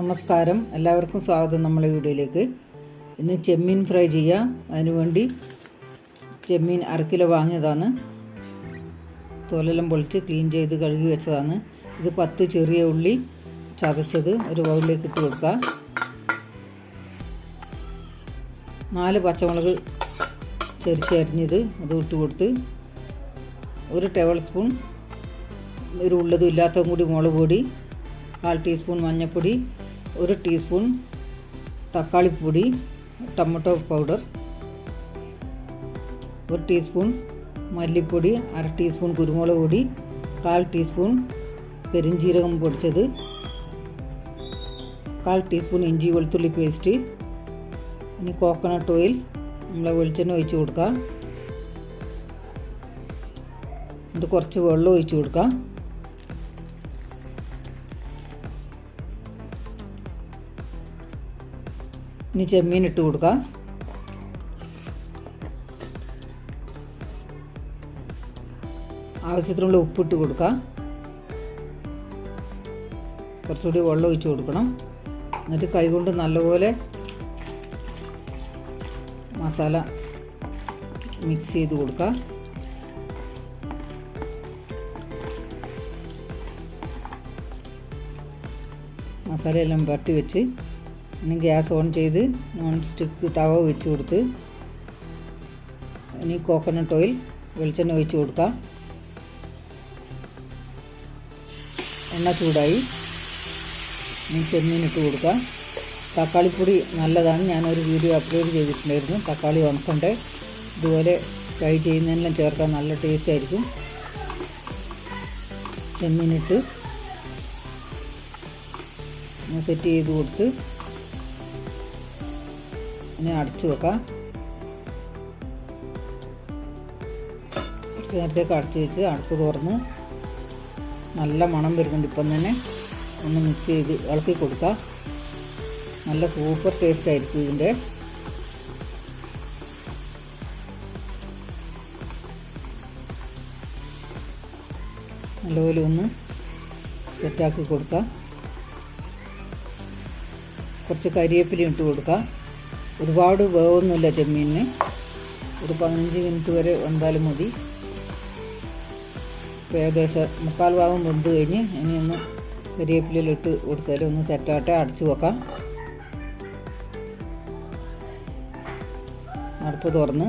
നമസ്കാരം. എല്ലാവർക്കും സ്വാഗതം നമ്മളെ വീഡിയോയിലേക്ക്. ഇന്ന് ചെമ്മീൻ ഫ്രൈ ചെയ്യാം. അതിനുവേണ്ടി ചെമ്മീൻ അര കിലോ വാങ്ങിയതാണ്. തോലെല്ലാം പൊളിച്ച് ക്ലീൻ ചെയ്ത് കഴുകി വെച്ചതാണ്. ഇത് പത്ത് ചെറിയ ഉള്ളി ചതച്ചത് ഒരു ബൗളിലേക്ക് ഇട്ട് കൊടുക്കുക. നാല് പച്ചമുളക് ചെരിച്ചരിഞ്ഞത് അത് ഇട്ട് കൊടുത്ത് ഒരു ടേബിൾ സ്പൂൺ ഒരു ഉള്ളതും ഇല്ലാത്തതും കൂടി മുളക് പൊടി കാൽ ടീസ്പൂൺ മഞ്ഞൾപ്പൊടി ഒരു ടീസ്പൂൺ തക്കാളിപ്പൊടി ടൊമാറ്റോ പൗഡർ ഒരു ടീസ്പൂൺ മല്ലിപ്പൊടി അര ടീസ്പൂൺ കുരുമുളക് പൊടി കാൽ ടീസ്പൂൺ പെരിഞ്ജീരകം പൊടിച്ചത് കാൽ ടീസ്പൂൺ ഇഞ്ചി വെളുത്തുള്ളി പേസ്റ്റ് ഇനി കോക്കനട്ട് ഓയിൽ നമ്മൾ വെളിച്ചെണ്ണ ഒഴിച്ച് കൊടുക്കാം ഇത് കുറച്ച് വെള്ളം ഒഴിച്ച് കൊടുക്കുക. ഇനി ചെമ്മീൻ ഇട്ട് കൊടുക്കാം. ആവശ്യത്തിനുള്ള ഉപ്പിട്ട് കൊടുക്കാം. കുറച്ചുകൂടി വെള്ളം ഒഴിച്ച് കൊടുക്കണം. എന്നിട്ട് കൈകൊണ്ട് നല്ലപോലെ മസാല മിക്സ് ചെയ്ത് കൊടുക്കാം. മസാലയെല്ലാം വരട്ടി വെച്ച് ഇനി ഗ്യാസ് ഓൺ ചെയ്ത് നോൺ സ്റ്റിക്ക് തവ വെച്ച് കൊടുത്ത് ഇനി കോക്കനട്ട് ഓയിൽ വെളിച്ചെണ്ണ ഒഴിച്ച് കൊടുക്കാം. എണ്ണ ചൂടായി. ഇനി ചെമ്മീൻ ഇട്ട് കൊടുക്കാം. തക്കാളിപ്പൊടി നല്ലതാണ്. ഞാനൊരു വീഡിയോ അപ്ലോഡ് ചെയ്തിട്ടുണ്ടായിരുന്നു. തക്കാളി ഉണക്കണ്ടേ ഇതുപോലെ ഫ്രൈ ചെയ്യുന്നതിനെല്ലാം ചേർക്കാൻ നല്ല ടേസ്റ്റ് ആയിരിക്കും. ചെമ്മീനിട്ട് സെറ്റ് ചെയ്ത് കൊടുത്ത് ഇനി അടച്ചു വെക്കാം. കുറച്ച് നേരത്തേക്ക് അടച്ചു വെച്ച് അടുപ്പ് തുറന്ന് നല്ല മണം വരുന്നുണ്ട് ഇപ്പം തന്നെ. ഒന്ന് മിക്സ് ചെയ്ത് ഇളക്കി കൊടുക്കാം. നല്ല സൂപ്പർ ടേസ്റ്റ് ആയിരിക്കും ഇതിന്റെ. നല്ലപോലെ ഒന്ന് സെറ്റാക്കി കൊടുക്കാം. കുറച്ച് കരിവേപ്പില ഇട്ട് കൊടുക്കാം. ഒരുപാട് വേവൊന്നുമില്ല ചെമ്മീനിന്. ഒരു പതിനഞ്ച് മിനിറ്റ് വരെ വെന്താലും മതി. ഇപ്പോൾ ഏകദേശം മുക്കാൽ ഭാഗം വെന്ത് കഴിഞ്ഞ് ഇനി ഒന്ന് കരിവേപ്പിലിട്ട് കൊടുത്താലും ഒന്ന് തെറ്റാട്ടെ അടച്ചു വെക്കാം. അടുപ്പ് തുറന്ന്.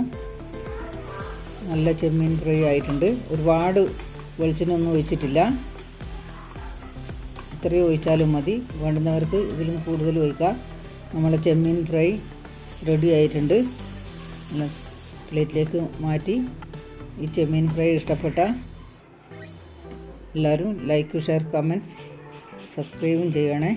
നല്ല ചെമ്മീൻ ഫ്രൈ ആയിട്ടുണ്ട്. ഒരുപാട് വെളിച്ചെണ്ണൊന്നും ഒഴിച്ചിട്ടില്ല. ഇത്രയും ഒഴിച്ചാലും മതി. വേണ്ടുന്നവർക്ക് ഇതിലും കൂടുതൽ ഒഴിക്കാം. നമ്മളെ ചെമ്മീൻ ഫ്രൈ റെഡി ആയിട്ടുണ്ട്. പ്ലേറ്റിലേക്ക് മാറ്റി ഈ ചെമ്മീൻ ഫ്രൈ ഇഷ്ടപ്പെട്ട എല്ലാവരും ലൈക്ക് ഷെയർ കമന്റ്സ് സബ്സ്ക്രൈബും ചെയ്യണേ.